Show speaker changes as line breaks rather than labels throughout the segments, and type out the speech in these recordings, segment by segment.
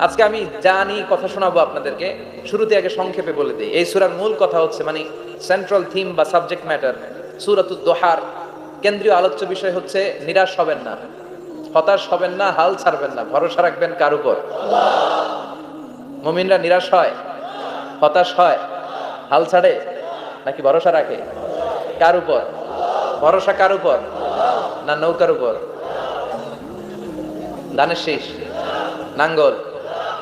আজকে আমি জানি কথা শোনাবো আপনাদেরকে, শুরুতে আগে সংক্ষেপে বলে দিই। এই সুরার মূল কথা হচ্ছে মানে সেন্ট্রাল থিম বা সাবজেক্ট ম্যাটার সুরাতুদ দোহার। কেন্দ্রীয় আলোচ্য বিষয় হচ্ছে, নিরাশ হবেন না। হতাশ হবেন না, হাল ছাড়বেন না। ভরসা রাখবেন কার উপর? মমিনরা নিরাশ হয়? হতাশ হয়? হাল ছাড়ে? নাকি ভরসা রাখে? কার উপর? ভরসা কার উপর? না নৌকার উপর? ধানের শীষ? নাঙ্গল?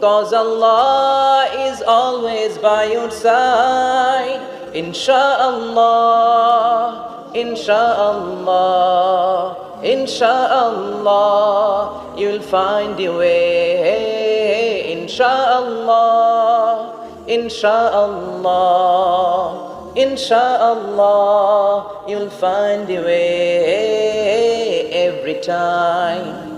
cause allah is always by your side. Inshallah inshallah inshallah you'll find your way. Inshallah inshallah inshallah you'll find your way every time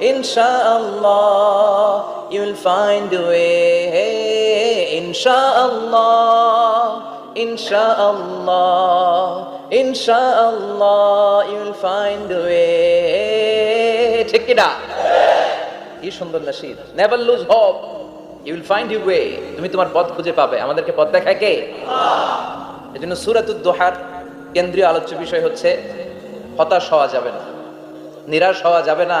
Insha'Allah. You'll find a way. Insha'Allah. Insha'Allah. Insha'Allah. You'll find a way. ঠিক কিনা কি সুন্দর Nasir never lose hope you will find you way তুমি তোমার পথ খুঁজে পাবে আমাদেরকে পথ দেখায় কে এই জন্য সুরাতুদ দোহার কেন্দ্রীয় আলোচ্য বিষয় হচ্ছে, হতাশ হওয়া যাবে না, নিরাশ হওয়া যাবে না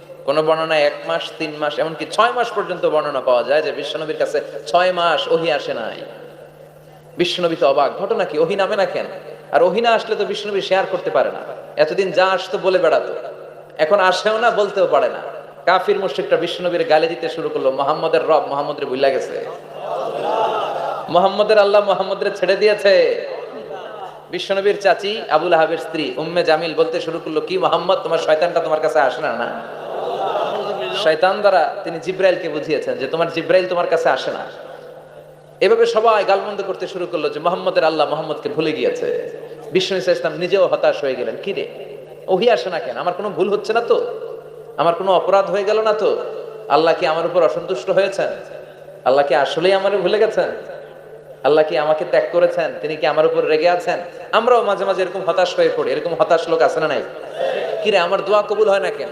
কোন বর্ণনায় এক মাস, তিন মাস, এমনকি ছয় মাস পর্যন্ত বর্ণনা পাওয়া যায় যে বিশ্বনবীর কাছে ছয় মাস ওহি আসে নাই। বিশ্বনবী তো অবাক, ঘটনা কি? ওহি নামে না কেন? আর ওহি না আসলে তো বিশ্বনবী শেয়ার করতে পারে না। এতদিন যা আসতো বলে বেড়াতো। এখন আসেও না, বলতেও পারে না। কাফির মুশ্রিকটা বিশ্বনবীর গালে দিতে শুরু করল, মোহাম্মদের রব মোহাম্মদের বুঝলা গেছে। মোহাম্মদের আল্লাহ মোহাম্মদের ছেড়ে দিয়েছে। বিশ্বনবীর চাচি আবুল আহাবের স্ত্রী উম্মে জামিল বলতে শুরু করল, কি মোহাম্মদ, তোমার শয়তানটা তোমার কাছে আসে না না? শয়তান দ্বারা তিনি জিব্রাইলকে বুঝিয়েছেন যে তোমার জিব্রাইল তোমার কাছে আসে না। এভাবে সবাই গালমন্দ করতে শুরু করল যে মোহাম্মদের আল্লাহ মোহাম্মদকে ভুলে গিয়েছে। ইসা ইসলাম নিজেও হতাশ হয়ে গেলেন, কি রে? ওহি আসে না কেন? আমার কোনো ভুল হচ্ছে না তো? আমার কোনো অপরাধ হয়ে গেল না তো? আল্লাহ কি আমার উপর অসন্তুষ্ট হয়েছেন? আল্লাহ কি আসলেই আমার ভুলে গেছেন? আল্লাহ কি আমাকে ত্যাগ করেছেন? তিনি কি আমার উপর রেগে আছেন? আমরাও মাঝে মাঝে এরকম হতাশ হয়ে পড়ি। এরকম হতাশ লোক আছে না নাই? কিরে আমার দোয়া কবুল হয় না কেন?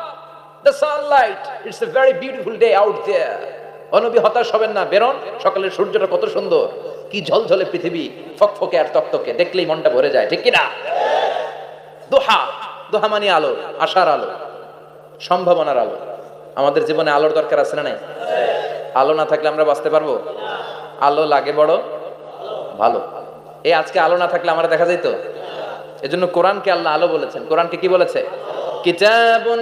the sunlight it's a very beautiful day out there অনবি হতাশ হবেন না, বেরন। সকালের সূর্যটা কত সুন্দর। কি ঝলঝলে পৃথিবী, ফকফকে আর তকতকে, দেখলেই মনটা ভরে যায়, ঠিক কি না দোহা দোহা মানে আলো, আশার আলো, সম্ভাবনার আলো। আমাদের জীবনে আলোর দরকার আছে না নাই? আলো না থাকলে আমরা বাঁচতে পারব? আলো লাগে বড়, ভালো। এই আজকে আলো না থাকলে আমরা দেখা যাইতো? এজন্য কোরআনকে আল্লাহ আলো বলেছেন। কোরআনকে কি বলেছে? কিতাবুন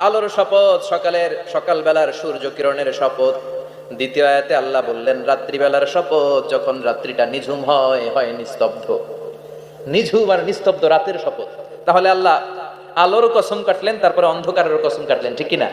আলোর শপথ, সকালের সকাল বেলার সূর্য কিরণের শপথ। দ্বিতীয় আয়াতে আল্লাহ বললেন, রাত্রিবেলার শপথ যখন রাত্রিটা নিঝুম হয় হয় নিস্তব্ধ। নিঝুম আর নিস্তব্ধ রাতের শপথ। তাহলে আল্লাহ আলোর কসম কাটলেন, তারপরে অন্ধকারের কসম কাটলেন, ঠিক কিনা?